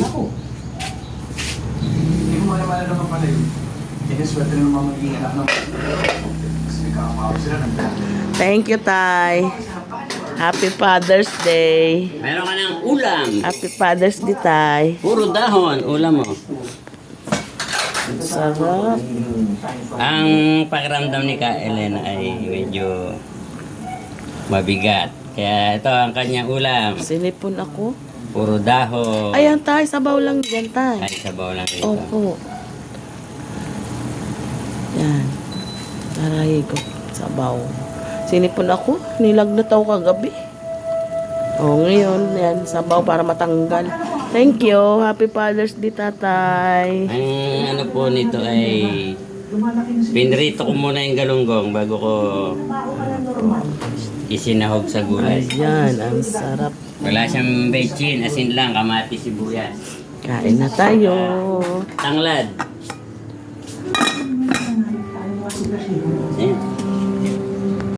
Ako. Hindi mo malawala naman pala yun. Kaya swerte ng mga magiging anak ng Kasi may kakamawa sila ng Thank you, Tay. Happy Father's Day. Meron ka ng ulam. Happy Father's Day, Tay. Puro dahon, ulam mo. Sarap. Ang pakiramdam ni Ka Elena ay medyo mabigat. Kaya ito ang kanyang ulam. Sinipon ako. Puro dahon. Ayan, Tay. Sabaw lang dyan, Tay. Ay, sabaw lang ito. Opo. Yan. Taray ko. Sabaw. Sinipon ako. Nilagnat ako kagabi. O, ngayon, yan. Sabaw para matanggal. Thank you. Happy Father's Day, Tatay. Ang ano po nito ay pinrito ko muna yung galunggong bago ko isinahog sa gulay. Ayan, ang sarap. Wala siyang bechin, asin lang, kamati, sibuyas. Kain na tayo. Tanglad. Ayan.